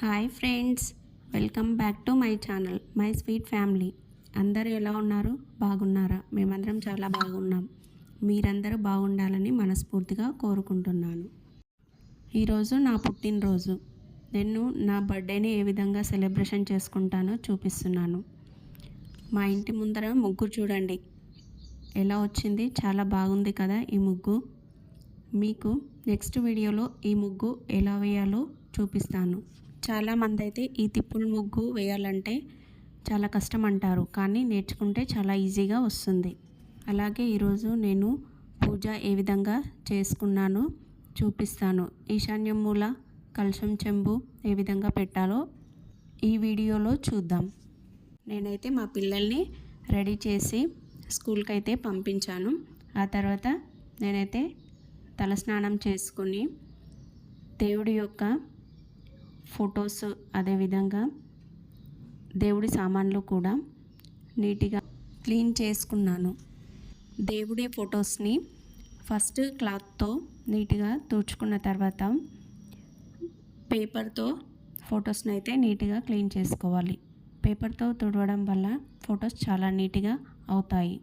Hi friends welcome back to my channel my sweet family. అందరూ ఎలా ఉన్నారు? బాగున్నారా? మేమందరం చాలా బాగున్నాం. మీరందరూ బాగుండాలని మనస్ఫూర్తిగా కోరుకుంటున్నాను. ఈరోజు నా పుట్టినరోజు. నేను నా బర్త్డేని ఏ విధంగా సెలబ్రేషన్ చేసుకుంటానో చూపిస్తున్నాను. మా ఇంటి ముందర ముగ్గు చూడండి. ఎలా వచ్చింది? చాలా బాగుంది కదా ఈ ముగ్గు. మీకు నెక్స్ట్ వీడియోలో ఈ ముగ్గు ఎలా వేయాలో చూపిస్తాను. చాలామంది అయితే ఈ తిప్పుల ముగ్గు వేయాలంటే చాలా కష్టం అంటారు కానీ నేర్చుకుంటే చాలా ఈజీగా వస్తుంది. అలాగే ఈరోజు నేను పూజ ఏ విధంగా చేసుకున్నానో చూపిస్తాను. ఈశాన్యం మూల కలుషం చెంబు ఏ విధంగా పెట్టాలో ఈ వీడియోలో చూద్దాం. నేనైతే మా పిల్లల్ని రెడీ చేసి స్కూల్కి అయితే పంపించాను. ఆ తర్వాత నేనైతే తలస్నానం చేసుకుని దేవుడి యొక్క ఫొటోస్ అదేవిధంగా దేవుడి సామాన్లు కూడా నీట్గా క్లీన్ చేసుకున్నాను. దేవుడి ఫొటోస్ని ఫస్ట్ క్లాత్తో నీట్గా తుడుచుకున్న తర్వాత పేపర్తో ఫొటోస్ని అయితే నీట్గా క్లీన్ చేసుకోవాలి. పేపర్తో తుడవడం వల్ల ఫొటోస్ చాలా నీట్గా అవుతాయి.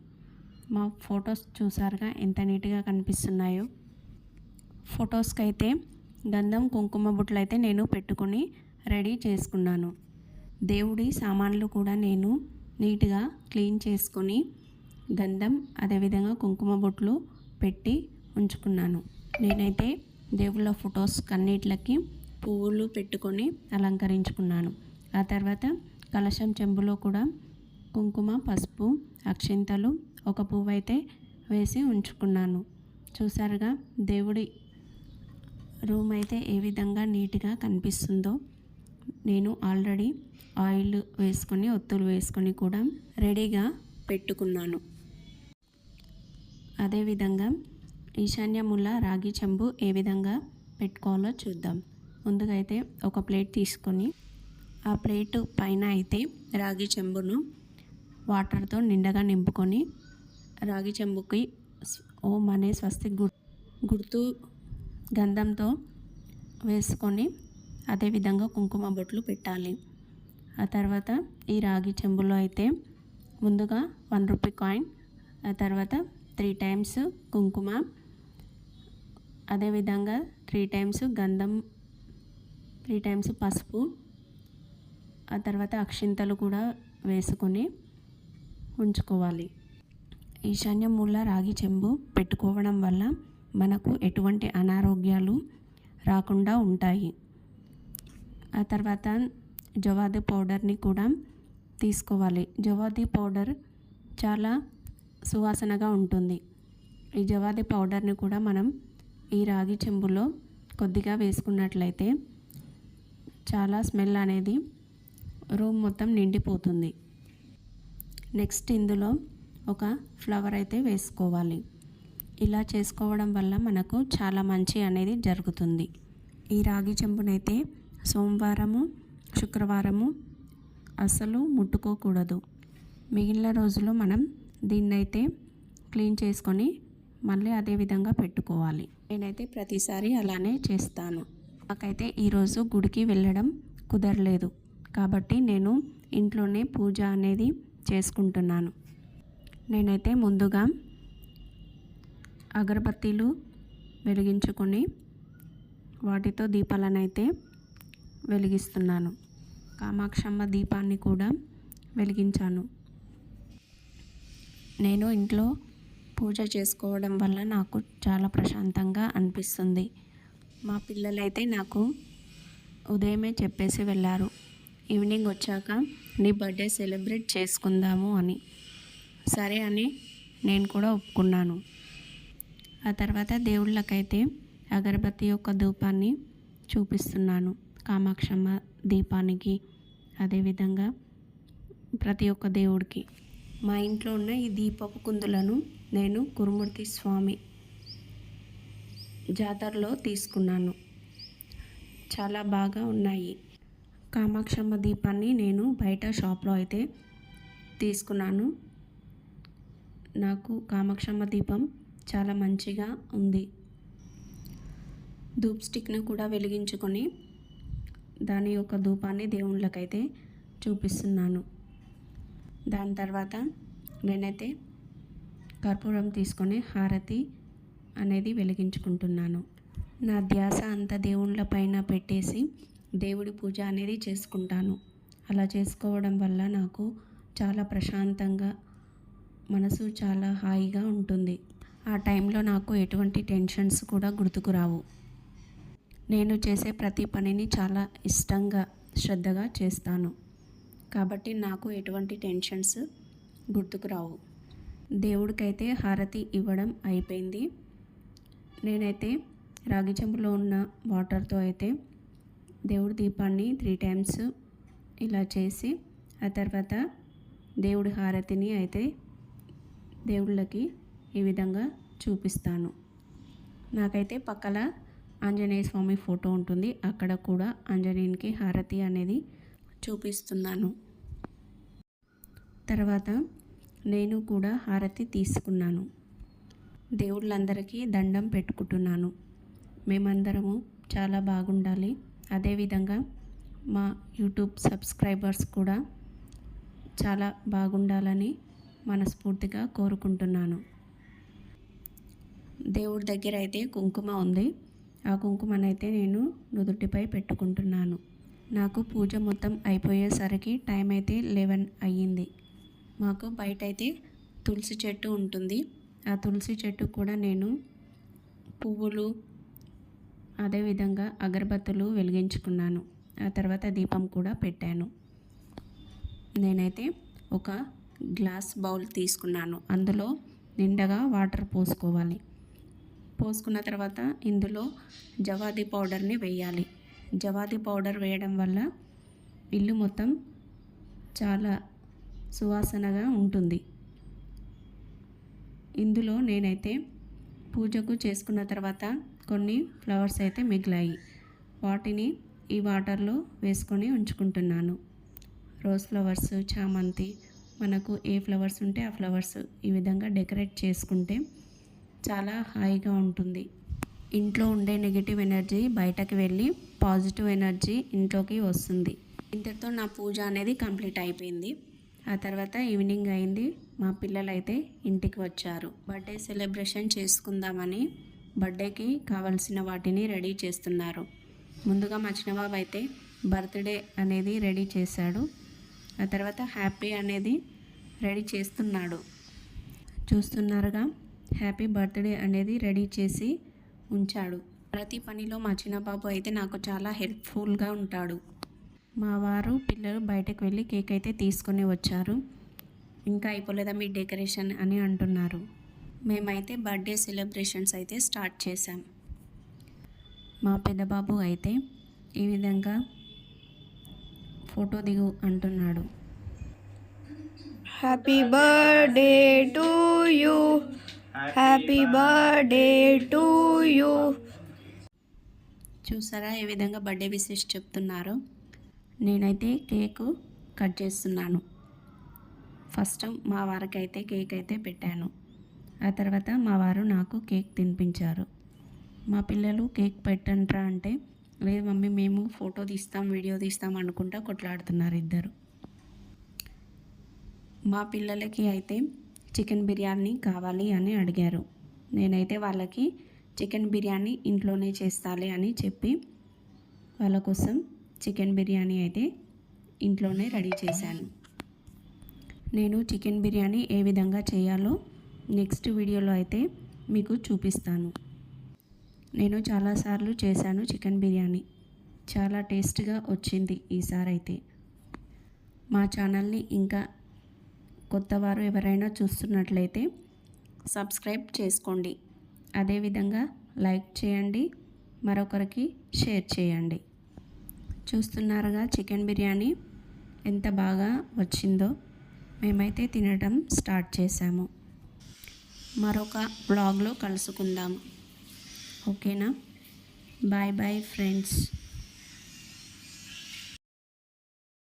మా ఫొటోస్ చూసారుగా ఎంత నీట్గా కనిపిస్తున్నాయో. ఫొటోస్కి అయితే గంధం కుంకుమ బుట్టలు అయితే నేను పెట్టుకొని రెడీ చేసుకున్నాను. దేవుడి సామాన్లు కూడా నేను నీట్గా క్లీన్ చేసుకొని గంధం అదేవిధంగా కుంకుమ బొట్లు పెట్టి ఉంచుకున్నాను. నేనైతే దేవుళ్ళ ఫొటోస్ కన్నిట్లకి పువ్వులు పెట్టుకొని అలంకరించుకున్నాను. ఆ తర్వాత కలశం చెంబులో కూడా కుంకుమ పసుపు అక్షింతలు ఒక పువ్వు అయితే వేసి ఉంచుకున్నాను. చూసారుగా దేవుడి రూమ్ అయితే ఏ విధంగా నీట్గా కనిపిస్తుందో. నేను ఆల్రెడీ ఆయిల్ వేసుకొని ఒత్తులు వేసుకొని కూడా రెడీగా పెట్టుకున్నాను. అదేవిధంగా ఈశాన్యముల రాగి చెంబు ఏ విధంగా పెట్టుకోవాలో చూద్దాం. ముందుగా అయితే ఒక ప్లేట్ తీసుకొని ఆ ప్లేట్ పైన అయితే రాగి చెంబును వాటర్తో నిండగా నింపుకొని రాగి చెంబుకి ఓం అనే స్వస్తి గుర్తు గంధంతో వేసుకొని అదేవిధంగా కుంకుమ బొట్లు పెట్టాలి. ఆ తర్వాత ఈ రాగి చెంబులో అయితే ముందుగా వన్ రూపీ కాయిన్ ఆ తర్వాత త్రీ టైమ్స్ కుంకుమ అదేవిధంగా త్రీ టైమ్స్ గంధం త్రీ టైమ్స్ పసుపు ఆ తర్వాత అక్షింతలు కూడా వేసుకొని ఉంచుకోవాలి. ఈశాన్య మూల రాగి చెంబు పెట్టుకోవడం వల్ల మనకు ఎటువంటి అనారోగ్యాలు రాకుండా ఉంటాయి. ఆ తర్వాత జవాది పౌడర్ని కూడా తీసుకోవాలి. జవాది పౌడర్ చాలా సువాసనగా ఉంటుంది. ఈ జవాది పౌడర్ని కూడా మనం ఈ రాగి చెంబులో కొద్దిగా వేసుకున్నట్లయితే చాలా స్మెల్ అనేది రూమ్ మొత్తం నిండిపోతుంది. నెక్స్ట్ ఇందులో ఒక ఫ్లవర్ అయితే వేసుకోవాలి. ఇలా చేసుకోవడం వల్ల మనకు చాలా మంచి అనేది జరుగుతుంది. ఈ రాగి చెంబునైతే సోమవారము శుక్రవారము అసలు ముట్టుకోకూడదు. మిగిలిన రోజులు మనం దీన్నైతే క్లీన్ చేసుకొని మళ్ళీ అదే విధంగా పెట్టుకోవాలి. నేనైతే ప్రతిసారి అలానే చేస్తాను. నాకైతే ఈరోజు గుడికి వెళ్ళడం కుదరలేదు. కాబట్టి నేను ఇంట్లోనే పూజ అనేది చేసుకుంటున్నాను. నేనైతే ముందుగా అగరబత్తీలు వెలిగించుకొని వాటితో దీపాలనైతే వెలిగిస్తున్నాను. కామాక్షమ్మ దీపాన్ని కూడా వెలిగించాను. నేను ఇంట్లో పూజ చేసుకోవడం వల్ల నాకు చాలా ప్రశాంతంగా అనిపిస్తుంది. మా పిల్లలైతే నాకు ఉదయమే చెప్పేసి వెళ్ళారు. ఈవినింగ్ వచ్చాక నీ బర్త్డే సెలబ్రేట్ చేసుకుందాము అని. సరే అని నేను కూడా ఒప్పుకున్నాను. ఆ తర్వాత దేవుళ్ళకైతే అగరబత్తి యొక్క ధూపాన్ని చూపిస్తున్నాను. కామాక్షమ్మ దీపానికి అదేవిధంగా ప్రతి ఒక్క దేవుడికి. మా ఇంట్లో ఉన్న ఈ దీపపు కుందులను నేను కురుమూర్తి స్వామి జాతరలో తీసుకున్నాను. చాలా బాగా ఉన్నాయి. కామాక్షమ్మ దీపాన్ని నేను బయట షాప్లో అయితే తీసుకున్నాను. నాకు కామాక్షమ్మ దీపం చాలా మంచిగా ఉంది. ధూప్ స్టిక్ను కూడా వెలిగించుకొని దాని యొక్క ధూపాన్ని దేవుళ్ళకైతే చూపిస్తున్నాను. దాని తర్వాత నేనైతే కర్పూరం తీసుకొని హారతి అనేది వెలిగించుకుంటున్నాను. నా ధ్యాస అంతా దేవుళ్ళ పైన పెట్టేసి దేవుడి పూజ అనేది చేసుకుంటాను. అలా చేసుకోవడం వల్ల నాకు చాలా ప్రశాంతంగా మనసు చాలా హాయిగా ఉంటుంది. ఆ టైంలో నాకు ఎటువంటి టెన్షన్స్ కూడా గుర్తుకు రావు. నేను చేసే ప్రతి పనిని చాలా ఇష్టంగా శ్రద్ధగా చేస్తాను. కాబట్టి నాకు ఎటువంటి టెన్షన్స్ గుర్తుకు రావు. దేవుడికైతే హారతి ఇవ్వడం అయిపోయింది. నేనైతే రాగి చెంబులో ఉన్న వాటర్తో అయితే దేవుడి దీపాన్ని త్రీ టైమ్స్ ఇలా చేసి ఆ తర్వాత దేవుడి హారతిని అయితే దేవుళ్ళకి ఈ విధంగా చూపిస్తాను. నాకైతే పక్కల ఆంజనేయ స్వామి ఫోటో ఉంటుంది. అక్కడ కూడా ఆంజనేయునికి హారతి అనేది చూపిస్తున్నాను. తర్వాత నేను కూడా హారతి తీసుకున్నాను. దేవుళ్ళందరికీ దండం పెట్టుకుంటున్నాను. మేమందరము చాలా బాగుండాలి. అదేవిధంగా మా యూట్యూబ్ సబ్స్క్రైబర్స్ కూడా చాలా బాగుండాలని మనస్ఫూర్తిగా కోరుకుంటున్నాను. దేవుడి దగ్గర అయితే కుంకుమ ఉంది. ఆ కుంకుమనైతే నేను నుదుటిపై పెట్టుకుంటున్నాను. నాకు పూజ మొత్తం అయిపోయేసరికి టైం అయితే లెవెన్ అయ్యింది. మాకు బయట అయితే తులసి చెట్టు ఉంటుంది. ఆ తులసి చెట్టు కూడా నేను పువ్వులు అదేవిధంగా అగరబత్తులు వెలిగించుకున్నాను. ఆ తర్వాత దీపం కూడా పెట్టాను. నేనైతే ఒక గ్లాస్ బౌల్ తీసుకున్నాను. అందులో నిండగా వాటర్ పోసుకోవాలి. పోసుకున్న తర్వాత ఇందులో జవాది పౌడర్ని వేయాలి. జవాది పౌడర్ వేయడం వల్ల ఇల్లు మొత్తం చాలా సువాసనగా ఉంటుంది. ఇందులో నేనైతే పూజకు చేసుకున్న తర్వాత కొన్ని ఫ్లవర్స్ అయితే మిగిలాయి. వాటిని ఈ వాటర్లో వేసుకొని ఉంచుకుంటున్నాను. రోజ్ ఫ్లవర్స్ చామంతి మనకు ఏ ఫ్లవర్స్ ఉంటే ఆ ఫ్లవర్స్ ఈ విధంగా డెకరేట్ చేసుకుంటే చాలా హాయిగా ఉంటుంది. ఇంట్లో ఉండే నెగిటివ్ ఎనర్జీ బయటకు వెళ్ళి పాజిటివ్ ఎనర్జీ ఇంట్లోకి వస్తుంది. ఇంతటితో నా పూజ అనేది కంప్లీట్ అయిపోయింది. ఆ తర్వాత ఈవినింగ్ అయింది. మా పిల్లలు అయితే ఇంటికి వచ్చారు. బర్త్డే సెలబ్రేషన్ చేసుకుందామని బర్త్డేకి కావలసిన వాటిని రెడీ చేస్తున్నారు. ముందుగా మా చిన్నబాబు అయితే బర్త్డే అనేది రెడీ చేశాడు. ఆ తర్వాత హ్యాపీ అనేది రెడీ చేస్తున్నాడు. చూస్తున్నారుగా? హ్యాపీ బర్త్డే అనేది రెడీ చేసి ఉంచాడు. ప్రతి పనిలో మా చిన్నబాబు అయితే నాకు చాలా హెల్ప్ఫుల్గా ఉంటాడు. మా వారు పిల్లలు బయటకు వెళ్ళి కేక్ అయితే తీసుకొని వచ్చారు. ఇంకా అయిపోలేదా మీ డెకరేషన్ అని అంటున్నారు. మేమైతే బర్త్డే సెలబ్రేషన్స్ అయితే స్టార్ట్ చేశాం. మా పెద్దబాబు అయితే ఈ విధంగా ఫోటో దిగు అంటున్నాడు. Happy birthday to you happy birthday to you చూసారా ఏ విధంగా బర్త్డే విషెస్ చెప్తున్నారో? నేనైతే కేక్ కట్ చేస్తున్నాను. ఫస్ట్ మా వారికి అయితే కేక్ అయితే పెట్టాను. ఆ తర్వాత మా వారు నాకు కేక్ తినిపించారు. మా పిల్లలు కేక్ పెట్టంట్రా అంటే లేదు మమ్మీ మేము ఫోటో తీస్తాం వీడియో తీస్తాం అనుకుంటా కొట్లాడుతున్నారు ఇద్దరు. మా పిల్లలకి అయితే చికెన్ బిర్యానీ కావాలి అని అడిగారు. నేనైతే వాళ్ళకి చికెన్ బిర్యానీ ఇంట్లోనే చేస్తాలే అని చెప్పి వాళ్ళ కోసం చికెన్ బిర్యానీ అయితే ఇంట్లోనే రెడీ చేశాను. నేను చికెన్ బిర్యానీ ఏ విధంగా చేయాలో నెక్స్ట్ వీడియోలో అయితే మీకు చూపిస్తాను. నేను చాలాసార్లు చేశాను చికెన్ బిర్యానీ. చాలా టేస్ట్గా వచ్చింది ఈసారి అయితే. మా ఛానల్ని ఇంకా కొత్తవారు ఎవరైనా చూస్తున్నట్లయితే సబ్స్క్రైబ్ చేసుకోండి. అదేవిధంగా లైక్ చేయండి మరొకరికి షేర్ చేయండి. చూస్తున్నారుగా చికెన్ బిర్యానీ ఎంత బాగా వచ్చిందో మేమైతే తినడం స్టార్ట్ చేసాము మరొక బ్లాగ్లో కలుసుకుందాము ఓకేనా? Bye bye friends.